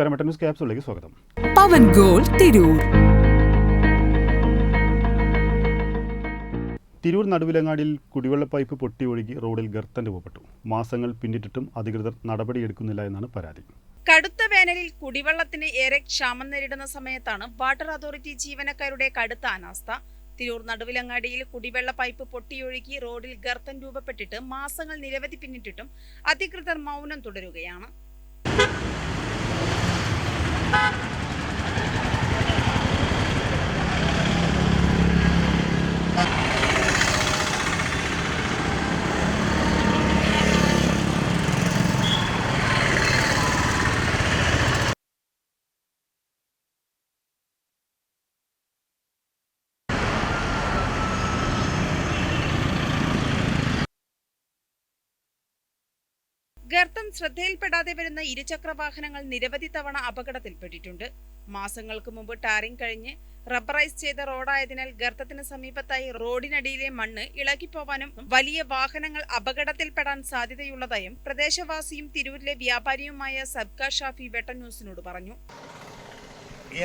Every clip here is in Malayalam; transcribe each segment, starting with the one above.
നമസ്കാരം. മെട്ട ന്യൂസ് ക്യാപ്സിലേക്ക് സ്വാഗതം. പവൻ ഗോൾ തിരൂർ. തിരൂർ നടുവിലങ്ങാടിയിൽ കുടിവെള്ള പൈപ്പ് പൊട്ടി ഒഴുകി റോഡിൽ ഗർത്തം രൂപപ്പെട്ടു. മാസങ്ങൾ പിന്നിട്ടിട്ടും അധികൃതർ നടപടിയെടുക്കുന്നില്ല എന്നാണ് പരാതി. കടുത്ത വേനലിൽ കുടിവെള്ളത്തിന് ഏറെ ക്ഷാമം നേരിടുന്ന സമയത്താണ് വാട്ടർ അതോറിറ്റി ജീവനക്കാരുടെ കടുത്ത അനാസ്ഥ. തിരൂർ നടുവിലങ്ങാടിയിൽ കുടിവെള്ള പൈപ്പ് പൊട്ടിയൊഴുകി റോഡിൽ ഗർത്തം രൂപപ്പെട്ടിട്ട് മാസങ്ങൾ നിരവധി പിന്നിട്ടിട്ടും അധികൃതർ മൗനം തുടരുകയാണ്. Bye. ഗർത്തം ശ്രദ്ധയിൽപ്പെടാതെ വരുന്ന ഇരുചക്ര വാഹനങ്ങൾ നിരവധി തവണ അപകടത്തിൽപ്പെട്ടിട്ടുണ്ട്. മാസങ്ങൾക്ക് മുമ്പ് ടാറിംഗ് കഴിഞ്ഞ് റബ്ബറൈസ് ചെയ്ത റോഡായതിനാൽ ഗർത്തത്തിന് സമീപത്തായി റോഡിനടിയിലെ മണ്ണ് ഇളകിപ്പോവാനും വലിയ വാഹനങ്ങൾ അപകടത്തിൽപ്പെടാൻ സാധ്യതയുള്ളതായും പ്രദേശവാസിയും തിരൂരിലെ വ്യാപാരിയുമായ സബ്ക ഷാഫി വെട്ട ന്യൂസിനോട് പറഞ്ഞു.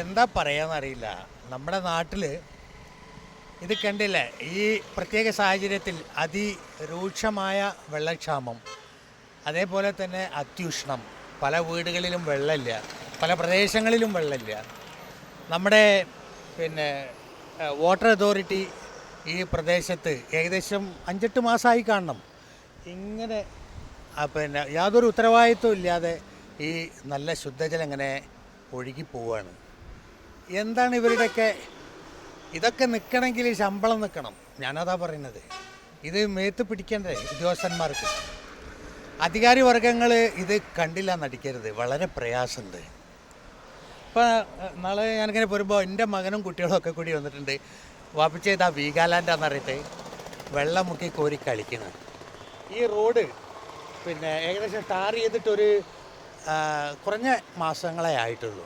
എന്താ പറയാന്നറിയില്ല. നമ്മുടെ നാട്ടിൽ ഇത് കണ്ടില്ലേ? ഈ പ്രത്യേക സാഹചര്യത്തിൽ അതിരൂക്ഷമായ വെള്ളക്ഷാമം. അതേപോലെ തന്നെ അത്യുഷ്ണം. പല വീടുകളിലും വെള്ളമില്ല. പല പ്രദേശങ്ങളിലും വെള്ളമില്ല. നമ്മുടെ പിന്നെ വാട്ടർ അതോറിറ്റി ഈ പ്രദേശത്ത് ഏകദേശം അഞ്ചെട്ട് മാസമായി കാണണം. ഇങ്ങനെ പിന്നെ യാതൊരു ഉത്തരവാദിത്വം ഇല്ലാതെ ഈ നല്ല ശുദ്ധജലം ഇങ്ങനെ ഒഴുകി പോവുകയാണ് എന്താണ് ഇവരുടെയൊക്കെ ഇതൊക്കെ നിൽക്കണമെങ്കിൽ ശമ്പളം നിൽക്കണം ഞാനതാ പറയുന്നത്. ഇത് മേത്ത് പിടിക്കേണ്ടേ ഉദ്യോഗസ്ഥന്മാർക്ക്. അധികാരി വർഗങ്ങൾ ഇത് കണ്ടില്ല നടിക്കരുത്. വളരെ പ്രയാസമുണ്ട് ഇപ്പോൾ നാളെ ഞാനിങ്ങനെ പോരുമ്പോൾ എന്റെ മകനും കുട്ടികളും ഒക്കെ കൂടി വന്നിട്ടുണ്ട്. വാപ്പിച്ച ഇതാ വീഗാലാൻഡാന്ന് പറഞ്ഞിട്ട് വെള്ളം മുക്കി കോരി കളിക്കുന്നത് ഈ റോഡ് പിന്നെ ഏകദേശം ടാർ ചെയ്തിട്ടൊരു കുറഞ്ഞ മാസങ്ങളെ ആയിട്ടുള്ളൂ.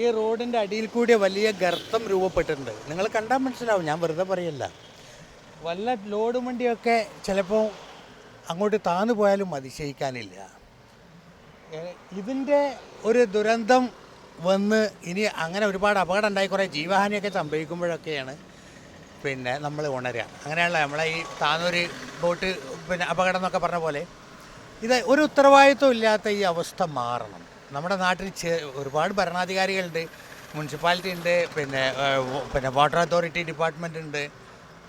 ഈ റോഡിന്റെ അടിയിൽ കൂടി വലിയ ഗർത്തം രൂപപ്പെട്ടിട്ടുണ്ട്. നിങ്ങൾ കണ്ടാൽ മനസ്സിലാവും. ഞാൻ വെറുതെ പറയല്ല. വല്ല ലോഡ് വണ്ടിയൊക്കെ ചിലപ്പോൾ അങ്ങോട്ട് താന്നു പോയാലും അതിശയിക്കാനില്ല. ഇതിന്റെ ഒരു ദുരന്തം വന്ന് ഇനി അങ്ങനെ ഒരുപാട് അപകടം ഉണ്ടായി കുറേ ജീവഹാനിയൊക്കെ സംഭവിക്കുമ്പോഴൊക്കെയാണ് പിന്നെ നമ്മൾ ഉണരുക. അങ്ങനെയുള്ള നമ്മളെ ഈ താനൂർ ബോട്ട് പിന്നെ അപകടം എന്നൊക്കെ പറഞ്ഞ പോലെ ഇത് ഒരു ഉത്തരവാദിത്വം ഇല്ലാത്ത ഈ അവസ്ഥ മാറണം. നമ്മുടെ നാട്ടിൽ ഒരുപാട് ഭരണാധികാരികളുണ്ട്. മുനിസിപ്പാലിറ്റി ഉണ്ട് പിന്നെ പിന്നെ വാട്ടർ അതോറിറ്റി ഡിപ്പാർട്ട്മെന്റ് ഉണ്ട്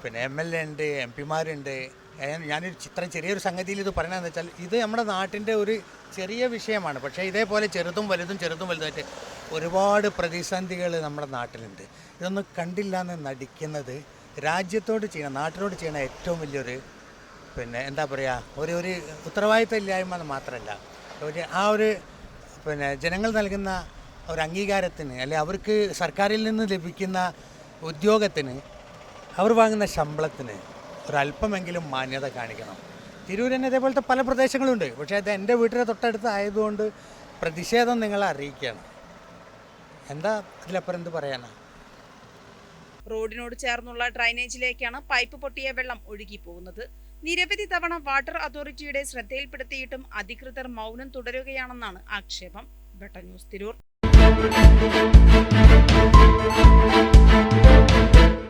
പിന്നെ എം എൽ എ ഉണ്ട് എം പിമാരുണ്ട്. ഞാനൊരു ചിത്രം ചെറിയൊരു സംഗതിയിൽ ഇത് പറയണമെന്ന് വെച്ചാൽ ഇത് നമ്മുടെ നാട്ടിന്റെ ഒരു ചെറിയ വിഷയമാണ്. പക്ഷേ ഇതേപോലെ ചെറുതും വലുതും ചെറുതും വലുതായിട്ട് ഒരുപാട് പ്രതിസന്ധികൾ നമ്മുടെ നാട്ടിലുണ്ട്. ഇതൊന്നും കണ്ടില്ല എന്ന് നടിക്കുന്നത് രാജ്യത്തോട് ചെയ്യണം നാട്ടിനോട് ചെയ്യണ ഏറ്റവും വലിയൊരു പിന്നെ എന്താ പറയുക ഒരു ഒരു ഉത്തരവാദിത്തം ഇല്ലായ്മ മാത്രമല്ല ഒരു ആ ഒരു പിന്നെ ജനങ്ങൾ നൽകുന്ന ഒരു അംഗീകാരത്തിന് അല്ലെ അവർക്ക് സർക്കാരിൽ നിന്ന് ലഭിക്കുന്ന ഉദ്യോഗത്തിന് അവർ വാങ്ങുന്ന ശമ്പളത്തിന് ഒരല്പമെങ്കിലും മാന്യത കാണിക്കണം. തിരൂരിന് ഇതേപോലത്തെ പല പ്രദേശങ്ങളുണ്ട്. പക്ഷേ അത് എന്റെ വീട്ടിലെ തൊട്ടടുത്ത് ആയതുകൊണ്ട് പ്രതിഷേധം നിങ്ങളെ അറിയിക്കുകയാണ്. എന്താ അതിലപ്പുറം എന്ത് പറയാനാ? റോഡിനോട് ചേർന്നുള്ള ഡ്രൈനേജിലേക്കാണ് പൈപ്പ് പൊട്ടിയ വെള്ളം ഒഴുകി പോകുന്നത് നിരവധി തവണ വാട്ടർ അതോറിറ്റിയുടെ ശ്രദ്ധയിൽപ്പെടുത്തിയിട്ടും അധികൃതർ മൗനം തുടരുകയാണെന്നാണ് ആക്ഷേപം. വെട്ട ന്യൂസ്